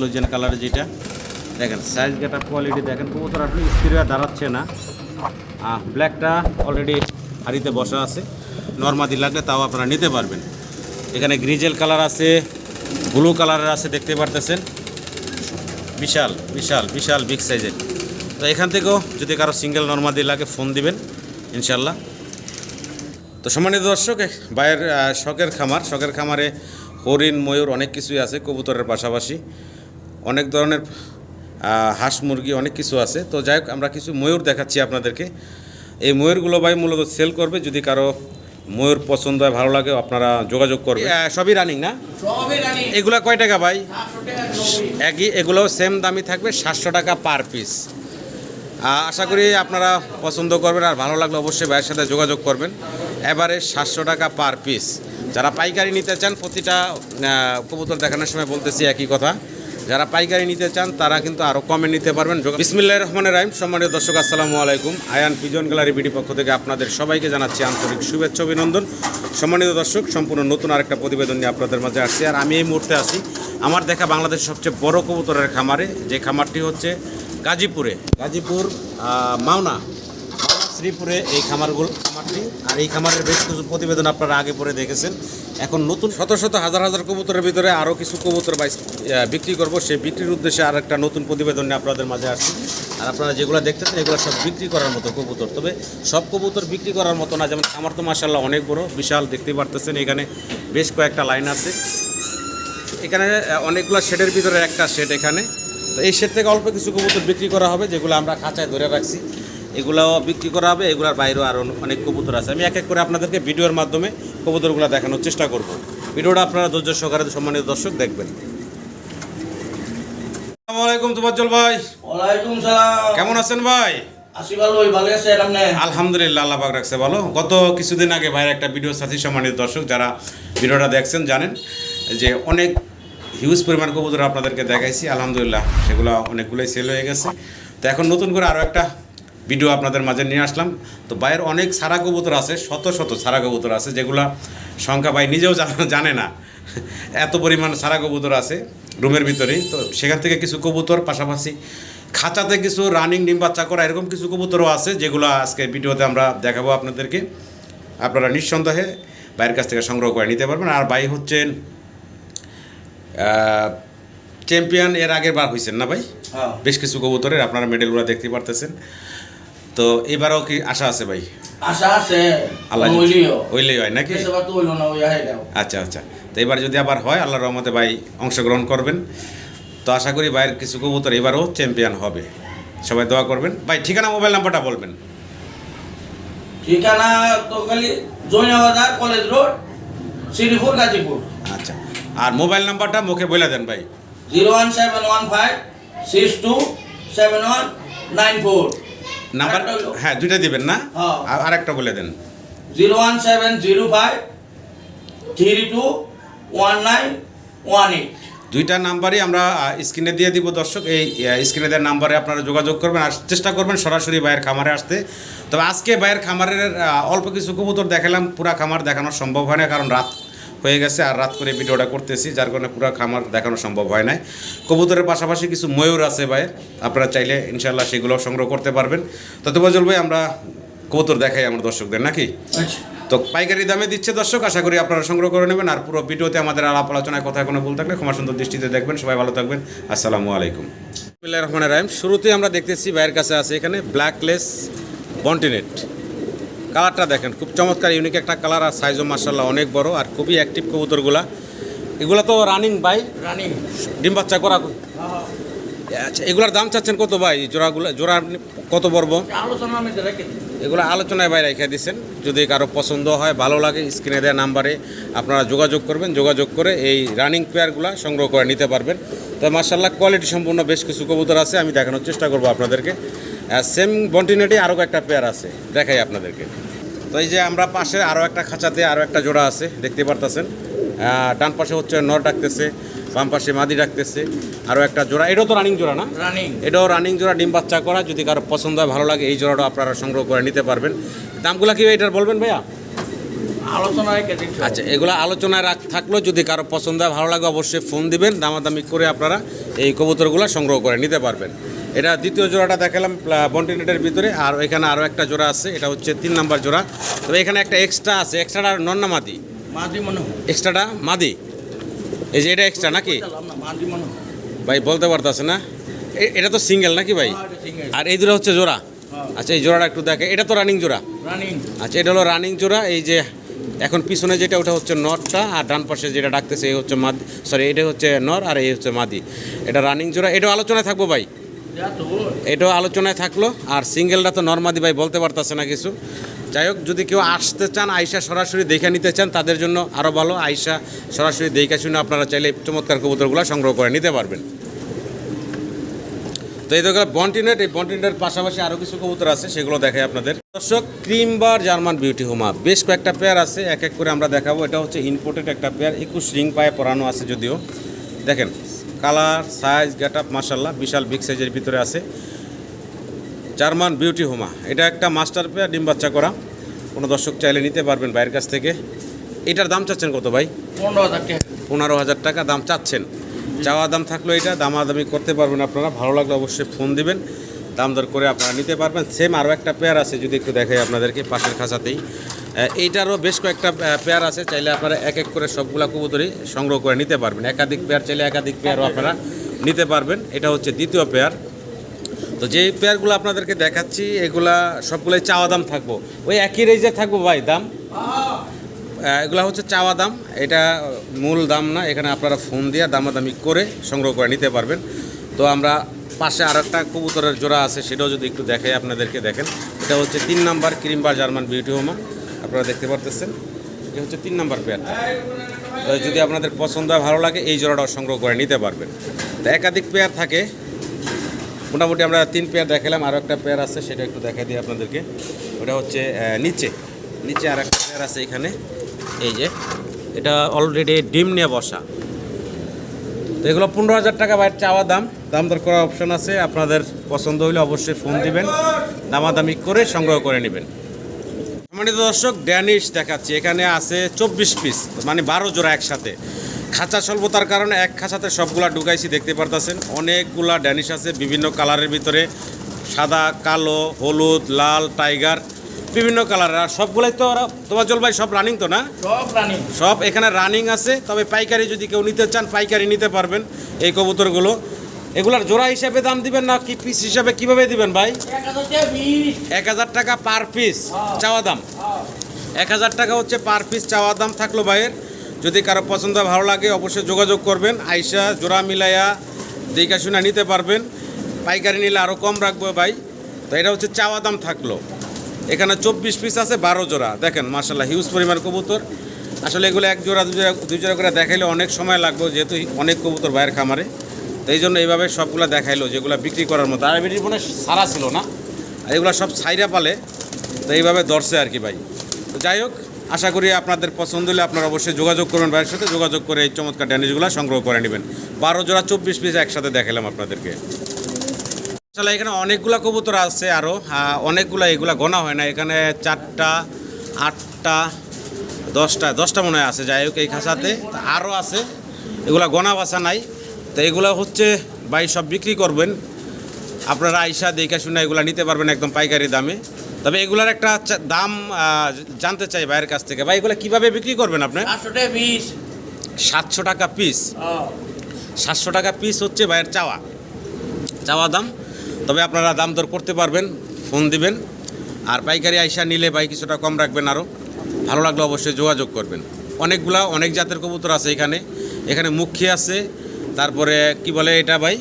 Luzon colour যেটা। দেখেন size গেটা quality দেখেন, কবুতর আসলে স্ত্রীরা দাঁড়াচ্ছে না। ব্ল্যাকটা অলরেডি হাড়িতে বসা আছে। নর্মাদি লাগলে তাও আপনারা নিতে পারবেন। এখানে গ্রিজেল কালার আছে ব্লু কালারের আছে, দেখতে পারতেছেন। বিশাল বিশাল বিশাল বিগ সাইজের তো এখান থেকেও যদি কারও সিঙ্গেল নর্মাদি লাগে ফোন দিবেন, ইনশাল্লাহ। তো সম্মানিত দর্শক বাইরের শখের খামার, শখের খামারে হরিণ, ময়ূর অনেক কিছুই আছে কবুতরের পাশাপাশি। অনেক ধরনের হাঁস মুরগি অনেক কিছু আছে। তো যাই হোক আমরা কিছু ময়ূর দেখাচ্ছি আপনাদেরকে। এই ময়ূরগুলো ভাই মূলত সেল করবে যদি কারও ময়ূর পছন্দ হয় ভালো লাগে আপনারা যোগাযোগ করবে সবই রানিং না? সবই রানি এগুলা কয় টাকা ভাই? একই এগুলো সেম দামি থাকবে সাতশো টাকা পার পিস আশা করি আপনারা পছন্দ করবেন আর ভালো লাগলে অবশ্যই ভাইয়ের সাথে যোগাযোগ করবেন। এবারে সাতশো টাকা পার পিস যারা পাইকারি নিতে চান প্রতিটা কবুতর দেখানোর সময় বলতেছি একই কথা। যারা পাইকারি নিতে চান, তারা কিন্তু আরও কমে নিতে পারবেন। বিসমিল্লাহ রহমানের রাহিম। সম্মানিত দর্শক, আসসালামু আলাইকুম। আয়ান পিজন গ্যালারি বিডি পক্ষ থেকে আপনাদের সবাইকে জানাচ্ছি আন্তরিক শুভেচ্ছা, অভিনন্দন। সম্মানিত দর্শক, সম্পূর্ণ নতুন আরেকটা প্রতিবেদন নিয়ে আপনাদের মাঝে আসছি। আর আমি এই মুহূর্তে আসি আমার দেখা বাংলাদেশের সবচেয়ে বড় কবুতরের খামারে, যে খামারটি হচ্ছে গাজীপুরে। গাজীপুর মাওনা, শ্রীপুরে এই খামারগুলো খামারটি। আর এই খামারের বেশ কিছু প্রতিবেদন আপনারা আগে পরে দেখেছেন। এখন নতুন শত শত হাজার হাজার কবুতরের ভিতরে আরও কিছু কবুতর বাইস বিক্রি করব। সেই বিক্রির উদ্দেশ্যে আর একটা নতুন প্রতিবেদন নিয়ে আপনাদের মাঝে আসছি। আর আপনারা যেগুলো দেখতেছেন, এগুলো সব বিক্রি করার মতো কবুতর। তবে সব কবুতর বিক্রি করার মতো না, যেমন আমার তো মাসাল্লাহ অনেক বড়, বিশাল দেখতে পারতেছেন। এখানে বেশ কয়েকটা লাইন আছে। এখানে অনেকগুলো শেডের ভিতরে একটা শেড এখানে। তো এই শেড থেকে অল্প কিছু কবুতর বিক্রি করা হবে, যেগুলো আমরা খাঁচায় ধরে রাখছি। এগুলাও বিক্রি করা হবে এগুলোর বাইরেও আরও অনেক কবুতর আছে। আমি এক এক করে আপনাদেরকে ভিডিওর মাধ্যমে কবুতরগুলো দেখানোর চেষ্টা করব। ভিডিওটা আপনারা ধৈর্য সহকারে সম্মানিত দর্শক দেখবেন। ভাই। ওয়ালাইকুম সালাম। কেমন আছেন ভাই? আসি ভালো ভালো আছে আপনি? আলহামদুলিল্লাহ আল্লাহ পাক রাখছে ভালো। গত কিছুদিন আগে ভাইয়ের একটা ভিডিও সাথী সম্মানিত দর্শক যারা ভিডিওটা দেখছেন জানেন যে অনেক হিউজ পরিমাণ কবুতর আপনাদেরকে দেখাইছি। আলহামদুলিল্লাহ সেগুলো অনেকগুলোই সেল হয়ে গেছে। তো এখন নতুন করে আরও একটা ভিডিও আপনাদের মাঝে নিয়ে আসলাম। তো ভাইয়ের অনেক সারা কবুতর আছে শত শত সারা কবুতর আছে যেগুলো সংখ্যা ভাই নিজেও জানা- না। এত পরিমাণ সারা কবুতর আছে রুমের ভিতরেই। তো সেখান থেকে কিছু কবুতর পাশাপাশি খাঁচাতে কিছু রানিং ডিম বাচ্চা করা এরকম কিছু কবুতরও আছে যেগুলো আজকে ভিডিওতে আমরা দেখাবো আপনাদেরকে। আপনারা নিঃসন্দেহে বাইরের কাছ থেকে সংগ্রহ করে নিতে পারবেন। আর ভাই হচ্ছেন চ্যাম্পিয়ন এর আগের বার হয়েছেন না ভাই? হ্যাঁ। বেশ কিছু কবুতরের আপনারা মেডেলগুলো দেখতে পারতেছেন। তো এবারও কি আশা আছে ভাই? আশা আছে। আল্লাহ হইলেই হয়। নাকি? আচ্ছা আচ্ছা। তো এবার যদি আবার হয় আল্লাহর রহমতে ভাই অংশগ্রহণ করবেন। তো আশা করি ভাইয়ের কিছু কবুতর এবারও চ্যাম্পিয়ন হবে। সবাই দোয়া করবেন। ভাই ঠিকানা মোবাইল নাম্বারটা বলবেন। ঠিকানা তো খালি জয়না কলেজ রোড শ্রীপুর গাজীপুর। আচ্ছা। আর মোবাইল নাম্বারটা মুখে বলে দেন ভাই। Zero one seven one five six two seven one nine four. Number হ্যাঁ দুইটা দিবেন না? হ্যাঁ। আর আরেকটা বলে দেন। Zero one seven zero five three two one nine one eight. দুইটা নাম্বারই আমরা স্ক্রিনে দিয়ে দিব দর্শক। এই স্ক্রিনে দেওয়ার নাম্বারে আপনারা যোগাযোগ করবেন আর চেষ্টা করবেন সরাসরি ভাইয়ের খামারে আসতে। তবে আজকে ভাইয়ের খামারের অল্প কিছু কবুতর দেখালাম। পুরা খামার দেখানো সম্ভব হয় না কারণ রাত হয়ে গেছে আর রাত করে ভিডিওটা করতেছি যার কারণে পুরো খামার দেখানো সম্ভব হয় নাই। কবুতরের পাশাপাশি কিছু ময়ূর আছে ভাইয়ের আপনারা চাইলে ইনশাল্লাহ সেগুলো সংগ্রহ করতে পারবেন। তত বজল ভাই আমরা কবুতর দেখাই আমার দর্শকদের নাকি? আচ্ছা। তো পাইকারি দামে দিচ্ছে দর্শক আশা করি আপনারা সংগ্রহ করে নেবেন আর পুরো ভিডিওতে আমাদের আলাপ আলোচনায় কথা কোনো ভুল থাকলে ক্ষমা সুন্দর দৃষ্টিতে দেখবেন। সবাই ভালো থাকবেন। আসসালামু আলাইকুম। বিসমিল্লাহির রহমানির রহিম। শুরুতেই আমরা দেখতেছি ভাইয়ের কাছে আছে এখানে ব্ল্যাকলেস বন্টিনেট কালারটা দেখেন খুব চমৎকার ইউনিক একটা কালার আর সাইজও মার্শাল্লাহ অনেক বড় আর খুবই অ্যাক্টিভ কবুতরগুলা। এগুলো তো রানিং ভাই? রানিং ডিম বাচ্চা করা আচ্ছা এগুলার দাম চাচ্ছেন কত ভাই? জোড়াগুলো জোড়া আপনি কত পড়ব? এগুলো আলোচনায় বাইরে রেখে দিচ্ছেন যদি কারও পছন্দ হয় ভালো লাগে স্ক্রিনে দেওয়া নাম্বারে আপনারা যোগাযোগ করবেন। যোগাযোগ করে এই রানিং পেয়ারগুলো সংগ্রহ করে নিতে পারবেন। তো মার্শাল্লাহ কোয়ালিটি সম্পূর্ণ বেশ কিছু কবুতর আছে আমি দেখানোর চেষ্টা করব আপনাদেরকে। সেম বন্টিনেটে আরও একটা পেয়ার আছে দেখাই আপনাদেরকে। তো এই যে আমরা পাশে আরও একটা খাঁচাতে আরও একটা জোড়া আছে দেখতে পারতেছেন। ডান পাশে হচ্ছে নর ডাকতেছে বাম পাশে মাদি ডাকতেছে আরও একটা জোড়া। এটাও তো রানিং জোড়া না? রানিং এটাও রানিং জোড়া ডিম বাচ্চা করা যদি কারও পছন্দ হয় ভালো লাগে এই জোড়াটা আপনারা সংগ্রহ করে নিতে পারবেন। দামগুলো কি এটার বলবেন ভাইয়া? আচ্ছা এগুলো আলোচনায় রাখ থাকলেও যদি কারও পছন্দ হয় ভালো লাগে অবশ্যই ফোন দিবেন। দামাদামি করে আপনারা এই কবুতরগুলো সংগ্রহ করে নিতে পারবেন। এটা দ্বিতীয় জোড়াটা দেখালাম বন্টিনেটের ভিতরে আর এখানে আরও একটা জোড়া আছে এটা হচ্ছে তিন নাম্বার জোড়া। তবে এখানে একটা এক্সট্রা আছে এক্সট্রাটা নন্না মাদি। মাদি মনে এক্সট্রাটা মাদি। এই যে এটা এক্সট্রা নাকি? ভাই বলতে পারতেছে না। এটা তো সিঙ্গেল নাকি ভাই। আর এই দুটো হচ্ছে জোড়া। হ্যাঁ। আচ্ছা এই জোড়াটা একটু দেখে। এটা তো রানিং জোড়া? রানিং আচ্ছা এটা হলো রানিং জোড়া। এই যে এখন পিছনে যেটা, ওটা হচ্ছে নরটা, আর ডান পাশে যেটা ডাকতেছে, এই হচ্ছে মাদি সরি এটা হচ্ছে নর আর এই হচ্ছে মাদি। এটা রানিং জোড়া, এটাও আলোচনায় থাকব ভাই? এটাও আলোচনায় থাকল, আর সিঙ্গেলটা তো নর্মাদি ভাই বলতে পারতেছে না কিছু। যাই হোক, যদি কেউ আসতে চান আইসা সরাসরি দেখে নিতে চান, তাদের জন্য আরও ভালো। আইসা সরাসরি দেখে শুনে আপনারা চাইলে চমৎকার কবুতরগুলো সংগ্রহ করে নিতে পারবেন। এই দেখো বন্টিনেট এই বন্টিনেটের পাশাপাশি আরও কিছু কবুতর আছে সেগুলো দেখাই আপনাদের। দর্শক ক্রিম বার জার্মান বিউটি হোমা বেশ কয়েকটা পেয়ার আছে এক এক করে আমরা দেখাবো। এটা হচ্ছে ইম্পোর্টেড একটা পেয়ার একুশ রিং পায়ে পরানো আছে যদিও। দেখেন কালার সাইজ গেট আপ মাসাল্লাহ বিশাল বিগ সাইজের ভিতরে আছে। জার্মান বিউটি হোমা এটা একটা মাস্টার পেয়ার ডিম বাচ্চা করা। কোনো দর্শক চাইলে নিতে পারবেন বাইরের কাছ থেকে। এটার দাম চাচ্ছেন কত ভাই? পনেরো হাজার টাকা। পনেরো হাজার টাকা দাম চাচ্ছেন। চাওয়া দাম থাকল এটা, দামাদামি করতে পারবেন আপনারা। ভালো লাগলে অবশ্যই ফোন দিবেন। দাম দর করে আপনারা নিতে পারবেন। সেম আরও একটা পেয়ার আছে, যদি একটু দেখাই আপনাদেরকে পাশের খাঁচাতেই। এইটারও বেশ কয়েকটা পেয়ার আছে, চাইলে আপনারা এক এক করে সবগুলা কবুতরই সংগ্রহ করে নিতে পারবেন। একাধিক পেয়ার চাইলে একাধিক পেয়ারও আপনারা নিতে পারবেন। এটা হচ্ছে দ্বিতীয় পেয়ার তো যে পেয়ারগুলো আপনাদেরকে দেখাচ্ছি, এগুলা সবগুলোই চাওয়া দাম থাকব। ওই একই রেঞ্জে থাকব ভাই, দাম? এগুলো হচ্ছে চাওয়া দাম। এটা মূল দাম না, এখানে আপনারা ফোন দিয়ে দামাদামি করে সংগ্রহ করে নিতে পারবেন। তো আমরা পাশে আর একটা কবুতরের জোড়া আছে, সেটাও যদি একটু দেখে আপনাদেরকে দেখেন। এটা হচ্ছে তিন নাম্বার ক্রিমবার জার্মান বিউটি হোমা, আপনারা দেখতে পারতেছেন। এটা হচ্ছে তিন নাম্বার পেয়ার তো যদি আপনাদের পছন্দ হয়, ভালো লাগে, এই জোড়াটাও সংগ্রহ করে নিতে পারবেন। তো একাধিক পেয়ার থাকে। মোটামুটি আমরা তিন পেয়ার দেখালাম আরও একটা পেয়ার আছে, সেটা একটু দেখাই দিই আপনাদেরকে। ওটা হচ্ছে নিচে। নিচে আর একটা পেয়ার আছে এখানে। এই যে, এটা অলরেডি ডিম নিয়ে বসা। তো এগুলো পনেরো হাজার টাকা বাইরে চাওয়া দাম। দাম দর করার অপশন আছে, আপনাদের পছন্দ হলে অবশ্যই ফোন দিবেন, দামাদামি করে সংগ্রহ করে নেবেন। সম্মানিত দর্শক ড্যানিশ দেখাচ্ছি। এখানে আছে চব্বিশ পিস মানে বারো জোড়া একসাথে। খাঁচা স্বল্পতার কারণে এক খাঁচাতে সবগুলা ঢুকাইছি, দেখতে পারতেছেন। অনেকগুলা ড্যানিশ আছে, বিভিন্ন কালারের ভিতরে, সাদা, কালো, হলুদ, লাল টাইগার বিভিন্ন কালারের আর সবগুলাই তো তোমার জলবাই সব রানিং তো না? সব রানিং সব এখানে রানিং আছে তবে পাইকারি যদি কেউ নিতে চান পাইকারি নিতে পারবেন এই কবুতরগুলো। এগুলার জোড়া হিসাবে দাম দিবেন না কি পিস হিসাবে কীভাবে দিবেন ভাই? এক হাজার টাকা বিশ এক হাজার টাকা পার পিস চাওয়া দাম। এক হাজার টাকা হচ্ছে পার পিস চাওয়া দাম থাকল ভাইয়ের। যদি কারও পছন্দ ভালো লাগে অবশ্যই যোগাযোগ করবেন। আইসা জোড়া মিলাইয়া দেখা শুনে নিতে পারবেন। পাইকারি নিলে আরও কম রাখব ভাই। তো এটা হচ্ছে চাওয়া দাম থাকল। এখানে চব্বিশ পিস আছে, বারো জোড়া। দেখেন মার্শাল্লাহ হিউজ পরিমাণ কবুতর। আসলে এগুলো এক জোড়া, দু জোড়া, দুই জোড়া করে দেখাইলে অনেক সময় লাগবে, যেহেতু অনেক কবুতর ভাইয়ের খামারে। তো এই জন্য এইভাবে সবগুলো দেখাইলো, যেগুলো বিক্রি করার মতো। আর এমনি মনে সারা ছিল না। আর এগুলো সব সাইরা পালে, তো এইভাবে দর্শে আর কি ভাই। তো যাই হোক, আশা করি আপনাদের পছন্দ হলে আপনারা অবশ্যই যোগাযোগ করবেন ভাইয়ের সাথে। যোগাযোগ করে এই চমৎকার ড্যানিশগুলো সংগ্রহ করে নেবেন। বারো জোড়া, চব্বিশ পিস একসাথে দেখালাম আপনাদেরকে। আসলে এখানে অনেকগুলা কবুতর আছে আরও অনেকগুলা এগুলা গোনা হয় না। এখানে চারটা আটটা দশটা দশটা মনে হয় আছে। যাই হোক এই খাঁচাতে আরও আছে। এগুলা গোনা বাসা নাই। তো এগুলো হচ্ছে ভাই সব বিক্রি করবেন। আপনারা আইসা দেখে শুনে এগুলো নিতে পারবেন একদম পাইকারি দামে। তবে এগুলার একটা দাম জানতে চাই ভাইয়ের কাছ থেকে। ভাই এগুলো কীভাবে বিক্রি করবেন আপনি? সাতশো টাকা পিস। সাতশো টাকা পিস হচ্ছে ভাইয়ের চাওয়া। চাওয়া দাম। তবে আপনারা দাম দর করতে পারবেন ফোন দিবেন আর পাইকারি আইসা নিলে ভাই কিছুটা কম রাখবেন আরও ভালো লাগলে অবশ্যই যোগাযোগ করবেন। অনেকগুলা অনেক জাতের কবুতর আছে এখানে। এখানে মুখী আছে তারপরে কি বলে এটা ভাই?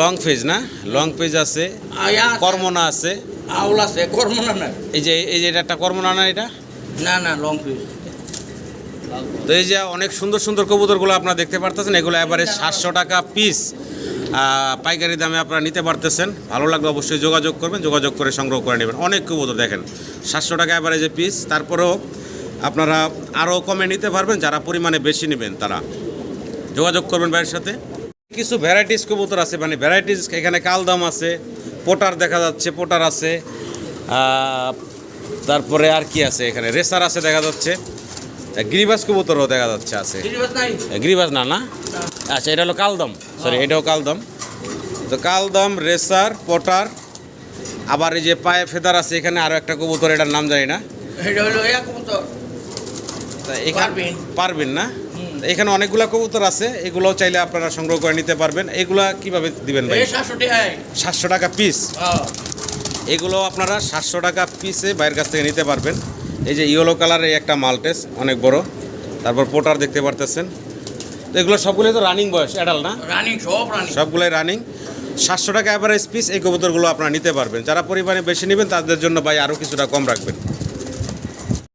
লং পেজ না? লং পেজ আছে কর্মনা আছে। আউল আছে করব না। না এই যে এই যে এটা একটা কর্মনা না এটা? না না লং তো এই যে অনেক সুন্দর সুন্দর কবুতরগুলো আপনারা দেখতে পারতেছেন এগুলো এবারে সাতশো টাকা পিস পাইকারি দামে আপনারা নিতে পারতেছেন। ভালো লাগলে অবশ্যই যোগাযোগ করবেন, যোগাযোগ করে সংগ্রহ করে নেবেন। অনেক কবুতর দেখেন, সাতশো টাকা যে পিস তারপরেও আপনারা আরও কমে নিতে পারবেন, যারা পরিমাণে বেশি নেবেন তারা। যোগাযোগ করবেন ভাইয়ের সাথে। কিছু ভ্যারাইটিস কবুতর আছে মানে ভ্যারাইটিস এখানে কালদাম আছে, পোটার দেখা যাচ্ছে, পোটার আছে তারপরে আর কি আছে এখানে? রেসার আছে দেখা যাচ্ছে। গিরিবাস কবুতরও দেখা যাচ্ছে আছে। গিরিবাস না না? আচ্ছা এটা হলো কালদম। সরি এটাও কালদম। তো কালদম রেসার পটার আবার এই যে পায়ে ফেদার আছে এখানে আরও একটা কবুতর এটার নাম জানি না। পারবেন। না? এখানে অনেকগুলা কবুতর আছে এগুলোও চাইলে আপনারা সংগ্রহ করে নিতে পারবেন। এগুলা কীভাবে দিবেন ভাই? সাতশো টাকা। পিস হ্যাঁ। এগুলো আপনারা সাতশো টাকা পিসে বাইরের কাছ থেকে নিতে পারবেন। এই যে ইয়েলো কালারের একটা মালটেস অনেক বড়। তারপর পোটার দেখতে পারতেছেন। তো এগুলো সবগুলোই তো রানিং বয়স অ্যাডাল না? রানিং সব রানিং সবগুলোই রানিং সাতশো টাকা অ্যাভারেজ পিস এই কবুতরগুলো আপনারা নিতে পারবেন। যারা পরিমাণে বেশি নেবেন তাদের জন্য ভাই আরও কিছুটা কম রাখবেন।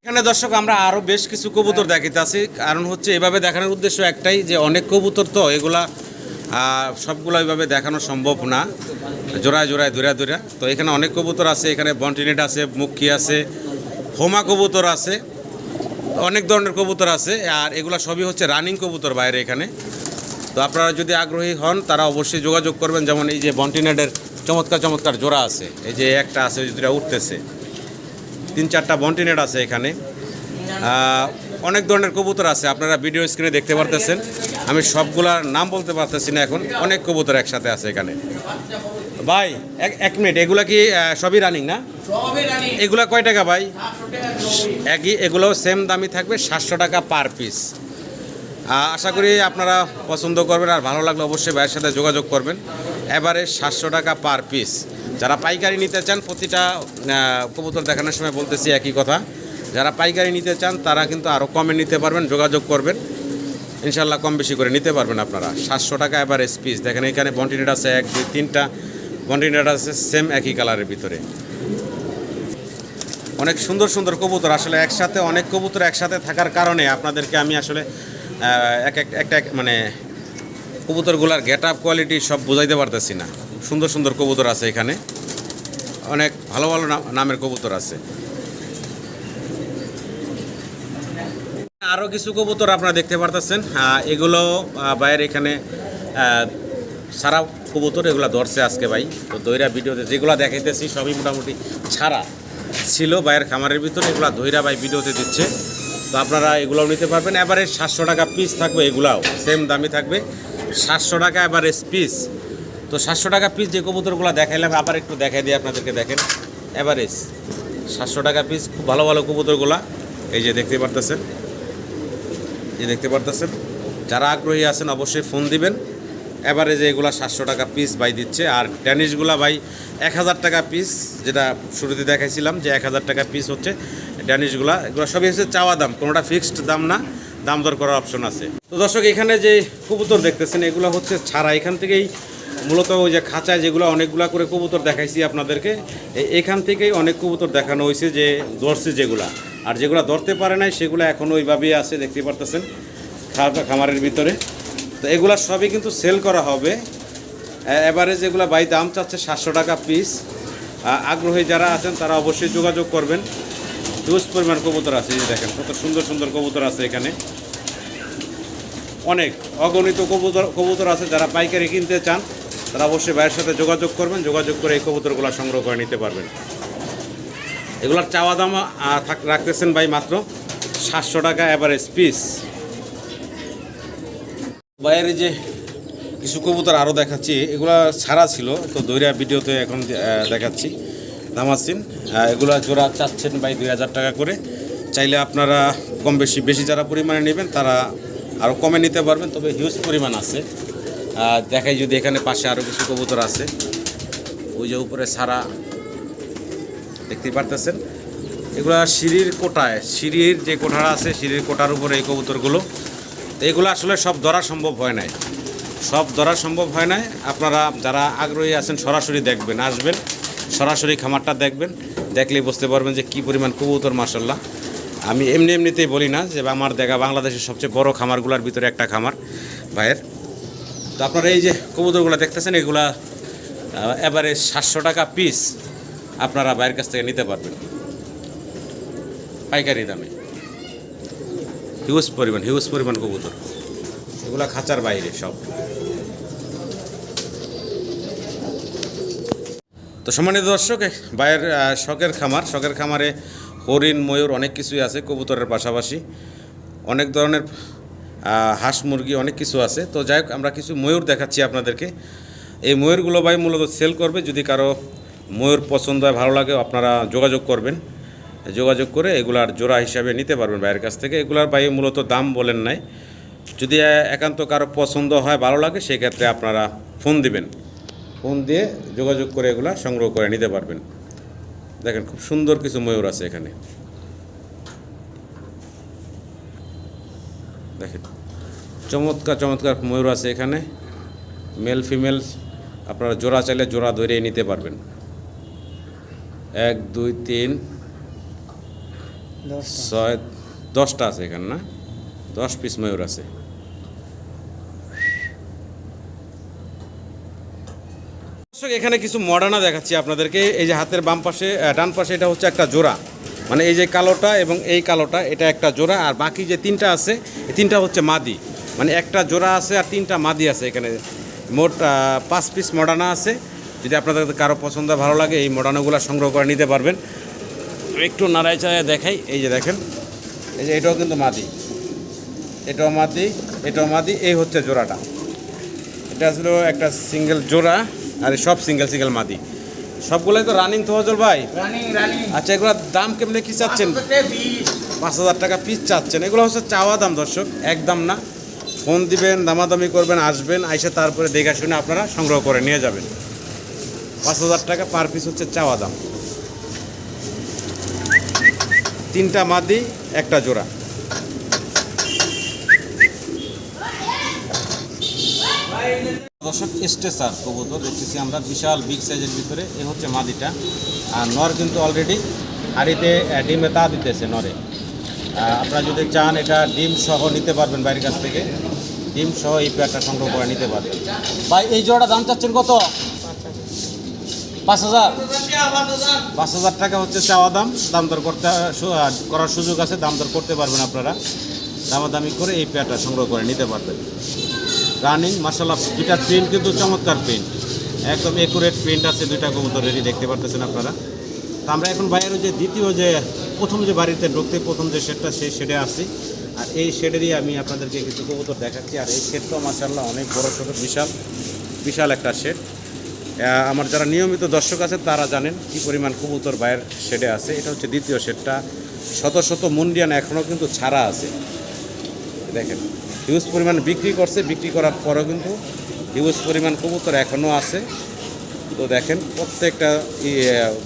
এখানে দর্শক আমরা আরও বেশ কিছু কবুতর দেখাতে আছি কারণ হচ্ছে এভাবে দেখানোর উদ্দেশ্য একটাই যে অনেক কবুতর তো এগুলা সবগুলো এইভাবে দেখানো সম্ভব না। জোড়ায় জোড়ায় দূরা দূরা। তো এখানে অনেক কবুতর আছে এখানে বন্টিনেট আছে মুখী আছে হোমা কবুতর আছে, অনেক ধরনের কবুতর আছে, আর এগুলা সবই হচ্ছে রানিং কবুতর বাইরে এখানে। তো আপনারা যদি আগ্রহী হন, তারা অবশ্যই যোগাযোগ করবেন। যেমন এই যে বন্টিনেটের চমৎকার চমৎকার জোড়া আছে। এই যে একটা আছে যেটা উঠতেছে। তিন চারটা বন্টিনেট আছে এখানে। অনেক ধরনের কবুতর আছে। আপনারা ভিডিও স্ক্রিনে দেখতে পারতেছেন। আমি সবগুলার নাম বলতে পারতেছি না এখন। অনেক কবুতর একসাথে আছে এখানে। ভাই এক এক মিনিট এগুলা কি সবই রানিং না? এগুলা কয় টাকা ভাই? একই এগুলোও সেম দামই থাকবে সাতশো টাকা পার পিস আশা করি আপনারা পছন্দ করবেন আর ভালো লাগলে অবশ্যই ভাইয়ের সাথে যোগাযোগ করবেন। এবারে সাতশো টাকা পার পিস যারা পাইকারি নিতে চান প্রতিটা কবুতর দেখানোর সময় বলতেছি একই কথা। যারা পাইকারি নিতে চান তারা কিন্তু আরও কমে নিতে পারবেন যোগাযোগ করবেন। ইনশাল্লাহ কম বেশি করে নিতে পারবেন আপনারা। সাতশো টাকা এভারেজ পিস দেখেন এখানে বন্টিনেট আছে এক দুই তিনটা। বন্টিনেট আছে সেম একই কালারের ভিতরে। অনেক সুন্দর সুন্দর কবুতর, আসলে একসাথে অনেক কবুতর একসাথে থাকার কারণে আপনাদেরকে আমি আসলে এক এক একটা এক- মানে কবুতরগুলার গেট আপ কোয়ালিটি সব বোঝাইতে পারতেছি না। সুন্দর সুন্দর কবুতর আছে এখানে। অনেক ভালো ভালো নামের কবুতর আছে। আরও কিছু কবুতর আপনারা দেখতে পারতেছেন এগুলো বাইরে এখানে সারা কবুতর, এগুলো ধরছে আজকে ভাই। তো দইরা ভিডিওতে যেগুলো দেখাইতেছি, সবই মোটামুটি ছাড়া ছিল বাইরের খামারের ভিতরে, এগুলো দইরা ভাই ভিডিওতে দিচ্ছে। তো আপনারা এগুলোও নিতে পারবেন। এভারেজ সাতশো টাকা পিস থাকবে এগুলাও সেম দামি থাকবে। সাতশো টাকা এভারেজ পিস তো সাতশো টাকা পিস যে কবুতরগুলো দেখাইলাম, আবার একটু দেখাই দিই আপনাদেরকে, দেখেন। এভারেজ সাতশো টাকা পিস খুব ভালো ভালো কবুতরগুলা। এই যে দেখতে পারতেছেন। এই দেখতে পারতেছেন। যারা আগ্রহী আছেন, অবশ্যই ফোন দিবেন। যে এগুলা সাতশো টাকা পিস বাই দিচ্ছে। আর ড্যানিশগুলা ভাই এক হাজার টাকা পিস যেটা শুরুতে দেখাইছিলাম যে এক হাজার টাকা পিস হচ্ছে ড্যানিশগুলা এগুলো সবই হচ্ছে চাওয়া দাম, কোনোটা ফিক্সড দাম না, দাম দর করার অপশন আছে। তো দর্শক, এখানে যে কবুতর দেখতেছেন, এগুলো হচ্ছে ছাড়া। এখান থেকেই মূলত ওই যে খাঁচায় যেগুলো অনেকগুলা করে কবুতর দেখাইছি আপনাদেরকে এখান থেকেই অনেক কবুতর দেখানো হয়েছে যে ধরছে যেগুলা। আর যেগুলো ধরতে পারে নাই, সেগুলো এখনও ওইভাবেই আছে, দেখতে পারতেছেন খামারের ভিতরে। তো এগুলা সবই কিন্তু সেল করা হবে। এ- এবারে যেগুলো বাই দাম চাচ্ছে সাতশো টাকা পিস আগ্রহী যারা আছেন, তারা অবশ্যই যোগাযোগ করবেন। হিউজ পরিমাণ কবুতর আছে, এই দেখেন, কত সুন্দর সুন্দর কবুতর আছে এখানে। অনেক অগণিত কবুতর কবুতর আছে যারা পাইকারি কিনতে চান, তারা অবশ্যই ভাইয়ের সাথে যোগাযোগ করবেন, যোগাযোগ করে এই কবুতরগুলো সংগ্রহ করে নিতে পারবেন। এগুলোর চাওয়া দাম রাখতেছেন ভাই মাত্র সাতশো টাকা অ্যাভারেজ পিস বাইরে যে কিছু কবুতর আরও দেখাচ্ছি, এগুলা ছাড়া ছিল, তো দৈরা ভিডিওতে এখন দেখাচ্ছি। নামাচ্ছেন এগুলা জোড়া চাচ্ছেন ভাই দুই হাজার টাকা করে। চাইলে আপনারা কম বেশি বেশি যারা পরিমাণে নেবেন, তারা আরও কমে নিতে পারবেন, তবে হিউজ পরিমাণ আছে। দেখাই যদি এখানে পাশে আরও কিছু কবুতর আছে। ওই যে উপরে সারা দেখতে পারতেছেন? এগুলা সিঁড়ির কোটায়, সিঁড়ির যে কোঠাটা আছে, সিঁড়ির কোটার উপরে এই কবুতরগুলো। এগুলো আসলে সব ধরা সম্ভব হয় নাই। সব ধরা সম্ভব হয় নাই। আপনারা যারা আগ্রহী আছেন, সরাসরি দেখবেন, আসবেন, সরাসরি খামারটা দেখবেন। দেখলেই বুঝতে পারবেন যে কী পরিমাণ কবুতর মাসাল্লাহ আমি এমনি এমনিতেই বলি না যে আমার দেখা বাংলাদেশের সবচেয়ে বড় খামারগুলোর ভিতরে একটা খামার ভাইয়ের। তো আপনারা এই যে কবুতরগুলো দেখতেছেন, এগুলা এবারে সাতশো টাকা পিস আপনারা বাইরের কাছ থেকে নিতে পারবেন। পাইকারি দামে। হিউজ পরিমাণ হিউজ পরিমাণ কবুতর। এগুলো খাঁচার বাইরে সব। তো সম্মানিত দর্শক বাইরের শখের খামার, শখের খামারে হরিণ, ময়ূর অনেক কিছুই আছে কবুতরের পাশাপাশি। অনেক ধরনের হাঁস, মুরগি অনেক কিছু আছে। তো যাই হোক, আমরা কিছু ময়ূর দেখাচ্ছি আপনাদেরকে। এই ময়ূরগুলো ভাই মূলত সেল করবে। যদি কারও ময়ূর পছন্দ হয়, ভালো লাগে, আপনারা যোগাযোগ করবেন। যোগাযোগ করে এগুলার জোড়া হিসাবে নিতে পারবেন ভাইয়ের কাছ থেকে। এগুলার ভাই মূলত দাম বলেন নাই। যদি একান্ত কারও পছন্দ হয়, ভালো লাগে, সেক্ষেত্রে আপনারা ফোন দিবেন। ফোন দিয়ে যোগাযোগ করে এগুলা সংগ্রহ করে নিতে পারবেন। দেখেন খুব সুন্দর কিছু ময়ূর আছে এখানে। দেখেন, চমৎকার চমৎকার ময়ূর আছে এখানে। মেল, ফিমেল, আপনারা জোড়া চাইলে জোড়া ধরে নিতে পারবেন। এক, দুই, তিন ছয়, দশটা আছে এখানে, না? দশ পিস ময়ূর আছে। দর্শক, এখানে কিছু মডার্না দেখাচ্ছি আপনাদেরকে। এই যে হাতের বাম পাশে ডান পাশে এটা হচ্ছে একটা জোড়া। মানে এই যে কালোটা এবং এই কালোটা, এটা একটা জোড়া। আর বাকি যে তিনটা আছে তিনটা হচ্ছে মাদি। মানে একটা জোড়া আছে আর তিনটা মাদি আছে এখানে। মোট পাঁচ পিস মডার্না আছে। যদি আপনাদের কারও পছন্দ, ভালো লাগে, এই মডার্নাগুলো সংগ্রহ করে নিতে পারবেন। একটু নাড়াই চাড়াই দেখাই। এই যে দেখেন এই যে এটাও কিন্তু মাদি। এটাও মাদি এটাও মাদি এই হচ্ছে জোড়াটা। এটা ছিল একটা সিঙ্গেল জোড়া আর এই সব সিঙ্গেল সিঙ্গেল মাদি। সবগুলোই তো রানিং তো হজল ভাই? আচ্ছা এগুলোর দাম কেমনে কি চাচ্ছেন? পাঁচ হাজার টাকা পিস চাচ্ছেন। এগুলো হচ্ছে চাওয়া দাম দর্শক একদম না। ফোন দিবেন দামাদামি করবেন আসবেন আইসে তারপরে দেখে শুনে আপনারা সংগ্রহ করে নিয়ে যাবেন। পাঁচ হাজার টাকা পার পিস হচ্ছে চাওয়া দাম। তিনটা মাদি, একটা জোড়া। দর্শক, স্টেসার কবুতর, দেখতেছি আমরা বিশাল, বিগ সাইজের ভিতরে, এ হচ্ছে মাদিটা। আর নর কিন্তু অলরেডি হাড়িতে ডিমে তা দিতেছে নরে। আপনারা যদি চান এটা ডিম সহ নিতে পারবেন বাইরের কাছ থেকে। ডিম সহ এই পেয়ারটা সংগ্রহ করে নিতে পারবেন। ভাই, এই জোড়া দাম চাচ্ছেন কত? পাঁচ হাজার। পাঁচ হাজার। টাকা হচ্ছে চাওয়া দাম। দাম দর করতে করার সুযোগ আছে, দাম দর করতে পারবেন আপনারা। দামাদামি করে এই পেয়ারটা সংগ্রহ করে নিতে পারবেন। রানিং মাসাল্লাহ দুইটা প্রিন্ট, কিন্তু চমৎকার প্রিন্ট। একদম একুরেট প্রিন্ট আছে, দুইটা কবুতরেরই দেখতে পারতেছেন আপনারা। তো আমরা এখন বাইরের যে দ্বিতীয় যে, প্রথম যে বাড়িতে ঢুকতে, প্রথম যে শেডটা সেই শেডে আসছি আর এই শেডেরই আমি আপনাদেরকে কিছু কবুতর দেখাচ্ছি। আর এই শেডটাও মার্শাল্লাহ অনেক বড়, ছোটো, বিশাল বিশাল একটা শেড আমার যারা নিয়মিত দর্শক আছে, তারা জানেন কি পরিমাণ কবুতর বাইরের শেডে আছে। এটা হচ্ছে দ্বিতীয় শেডটা। শত শত মুন্ডিয়ান এখনও কিন্তু ছাড়া আছে। দেখেন হিউজ পরিমাণ বিক্রি করছে। বিক্রি করার পরেও কিন্তু হিউজ পরিমাণ কবুতর এখনও আছে। তো দেখেন, প্রত্যেকটা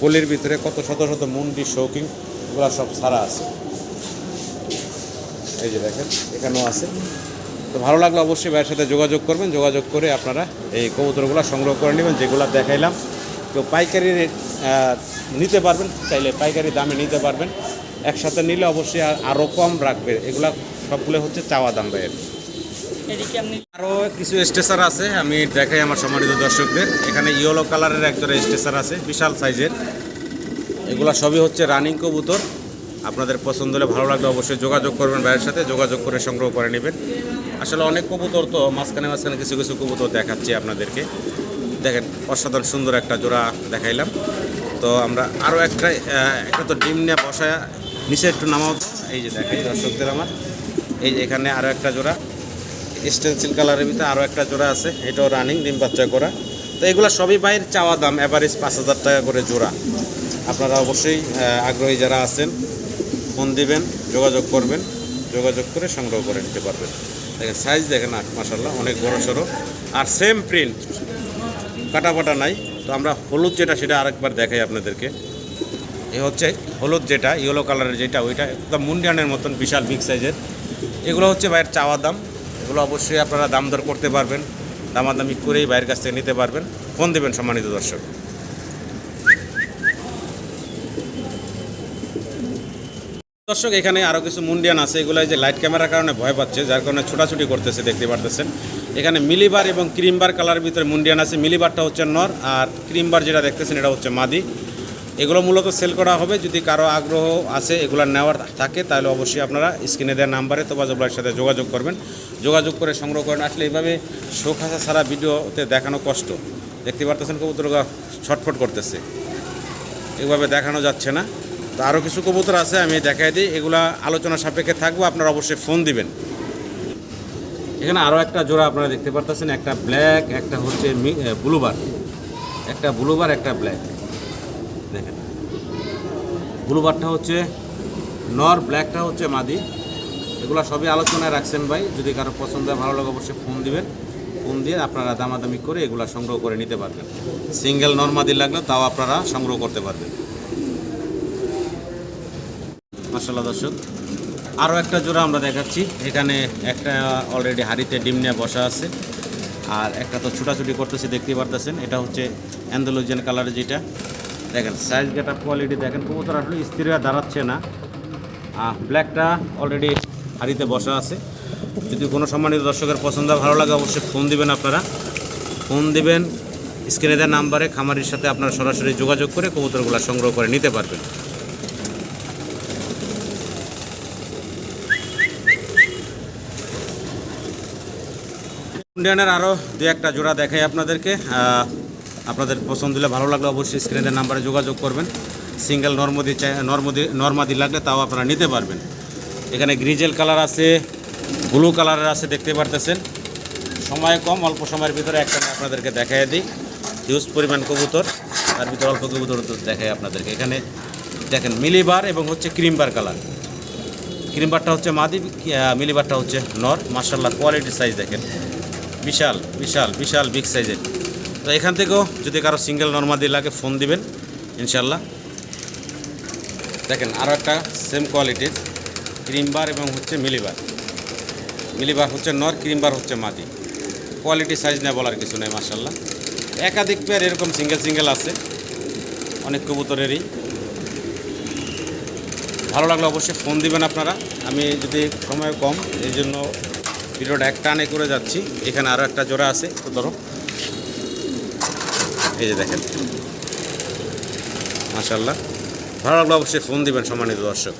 গলির ভিতরে কত শত শত মুন্ডি শৌকিং এগুলো সব ছাড়া আছে। এই যে দেখেন, এখানেও আছে। তো ভালো লাগলে অবশ্যই ভাইয়ের সাথে যোগাযোগ করবেন যোগাযোগ করে আপনারা এই কবুতরগুলো সংগ্রহ করে নেবেন যেগুলো দেখাইলাম। তো পাইকারি রেট, নিতে পারবেন চাইলে পাইকারি দামে নিতে পারবেন। একসাথে নিলে অবশ্যই আরও কম রাখবে। এগুলা সবগুলো হচ্ছে চাওয়া দাম ভাইয়ের। আপনি আরও কিছু স্টেশন আছে আমি দেখাই আমার সম্মানিত দর্শকদের। এখানে ইয়েলো কালারের একজোড়া স্টেশন আছে বিশাল সাইজের। এগুলা সবই হচ্ছে রানিং কবুতর। আপনাদের পছন্দ হলে ভালো লাগলে অবশ্যই যোগাযোগ করবেন ভাইয়ের সাথে, যোগাযোগ করে সংগ্রহ করে নেবেন। আসলে অনেক কবুতর তো মাঝখানে মাঝখানে কিছু কিছু কবুতর দেখাচ্ছি আপনাদেরকে। দেখেন, অসাধারণ সুন্দর একটা জোড়া দেখাইলাম। তো আমরা আরও একটা একটা তো ডিম নিয়ে বসায় নিচে একটু নামাও। এই যে দেখাই দর্শকদের আমার। এই যে এখানে আরও একটা জোড়া। স্টেনসিল কালারের ভিতরে আরও একটা জোড়া আছে। এটাও রানিং ডিম বাচ্চা করা। তো এগুলো সবই বাইরের চাওয়া দাম অ্যাভারেজ পাঁচ হাজার টাকা করে জোড়া। আপনারা অবশ্যই আগ্রহী যারা আছেন ফোন দিবেন, যোগাযোগ করবেন, যোগাযোগ করে সংগ্রহ করে নিতে পারবেন। দেখেন সাইজ দেখেন মাসাল্লাহ অনেক বড় সড়ো আর সেম প্রিন্ট কাটা ফাটা নাই। তো আমরা হলুদ যেটা, সেটা আরেকবার দেখাই আপনাদেরকে। এ হচ্ছে হলুদ যেটা ইয়েলো কালারের যেটা, ওইটা একদম মুন্ডিয়ানের মতন, বিশাল বিগ সাইজের এগুলো হচ্ছে বাইরের চাওয়া দাম। এগুলো অবশ্যই আপনারা দাম দর করতে পারবেন। দামাদামি করেই বাইরের কাছ থেকে নিতে পারবেন। ফোন দেবেন সম্মানিত দর্শক। দর্শক, এখানে আরও কিছু মুন্ডিয়ান আছে এগুলো যে লাইট ক্যামেরার কারণে ভয় পাচ্ছে, যার কারণে ছোটাছুটি করতেছে, দেখতে পারতেছেন। এখানে মিলিবার এবং ক্রিমবার কালার ভিতরে মুন্ডিয়ান আছে, মিলিবারটা হচ্ছে নর, আর ক্রিমবার যেটা দেখতেছেন, এটা হচ্ছে মাদি। এগুলো মূলত সেল করা হবে, যদি কারও আগ্রহ আছে এগুলো নেওয়ার থাকে, তাহলে অবশ্যই আপনারা স্ক্রিনে দেওয়ার নাম্বারে তোবাজব ভাইয়ের সাথে যোগাযোগ করবেন। যোগাযোগ করে সংগ্রহ করেন। আসলে এইভাবে হাসা ছাড়া ভিডিওতে দেখানো কষ্ট। দেখতে পারতেছেন কবুতরগা ছটফট করতেছে। এভাবে দেখানো যাচ্ছে না। তো আরও কিছু কবুতর আছে, আমি দেখাই দিই। এগুলা আলোচনা সাপেক্ষে থাকব, আপনারা অবশ্যই ফোন দিবেন। এখানে আরও একটা জোড়া আপনারা দেখতে পারতেছেন, একটা ব্ল্যাক একটা হচ্ছে ব্লুবার একটা ব্লুবার একটা ব্ল্যাক দেখেন। ব্লুবারটা হচ্ছে নর ব্ল্যাকটা হচ্ছে মাদি। এগুলো সবই আলোচনায় রাখছেন ভাই, যদি কারও পছন্দ হয়, ভালো লাগে, অবশ্যই ফোন দিবেন। ফোন দিয়ে আপনারা দামাদামি করে এগুলো সংগ্রহ করে নিতে পারবেন। সিঙ্গেল নর্মাদি লাগলে তাও আপনারা সংগ্রহ করতে পারবেন। মাসাল্লাহ দর্শক। আরও একটা জোড়া আমরা দেখাচ্ছি। এখানে একটা অলরেডি হাড়িতে ডিম নিয়ে বসা আছে। আর একটা তো ছুটাছুটি করতেছে দেখতে পারতেছেন। এটা হচ্ছে অ্যান্ডোলোজিয়ান কালারের যেটা। দেখেন সাইজ গেটা কোয়ালিটি দেখেন, কবুতর আসলে স্ত্রীরা দাঁড়াচ্ছে না। ব্ল্যাকটা অলরেডি হাড়িতে বসা আছে। যদি কোনো সম্মানিত দর্শকের পছন্দ ভালো লাগে, অবশ্যই ফোন দিবেন আপনারা। ফোন দিবেন স্ক্রিনে দেওয়ার নাম্বারে খামারির সাথে আপনারা সরাসরি যোগাযোগ করে কবুতরগুলো সংগ্রহ করে নিতে পারবেন। ইন্ডিয়ানের আরও দু একটা জোড়া দেখাই আপনাদেরকে। আপনাদের পছন্দ হলে ভালো লাগলে অবশ্যই স্ক্রিনের নাম্বারে যোগাযোগ করবেন। সিঙ্গেল নর্মদি নর্মদি, নর্মাদি লাগলে তাও আপনারা নিতে পারবেন। এখানে গ্রিজেল কালার আছে ব্লু কালারের আছে, দেখতে পারতেছেন। সময় কম, অল্প সময়ের ভিতরে একটা আপনাদেরকে দেখাই দিই। হিউজ পরিমাণ কবুতর, তার ভিতরে অল্প কবুতর দেখাই আপনাদেরকে। এখানে দেখেন মিলিবার এবং হচ্ছে ক্রিমবার কালার ক্রিমবারটা হচ্ছে মাদি মিলিবারটা হচ্ছে নর। মার্শাল্লাহ কোয়ালিটি সাইজ দেখেন। বিশাল বিশাল বিশাল বিগ সাইজের তো এখান থেকেও যদি কারও সিঙ্গেল নর্মাদি লাগে ফোন দিবেন, ইনশাল্লাহ। দেখেন আরও একটা সেম কোয়ালিটির ক্রিমবার এবং হচ্ছে মিলিবার মিলিবার হচ্ছে নর ক্রিমবার হচ্ছে মাদি কোয়ালিটি সাইজ নেই বলার কিছু নেই মার্শাল্লাহ একাধিক পেয়ার এরকম সিঙ্গেল সিঙ্গেল আছে। অনেক কবুতরেরই। ভালো লাগলে অবশ্যই ফোন দিবেন আপনারা। আমি যদি সময় কম, এই জন্য ভিডিওটা এক টানে করে যাচ্ছি। এখানে আরও একটা জোড়া আছে তো ধরো। এই যে দেখেন। মাসাল্লাহ ভালো লাগল অবশ্যই ফোন দিবেন সম্মানিত দর্শক।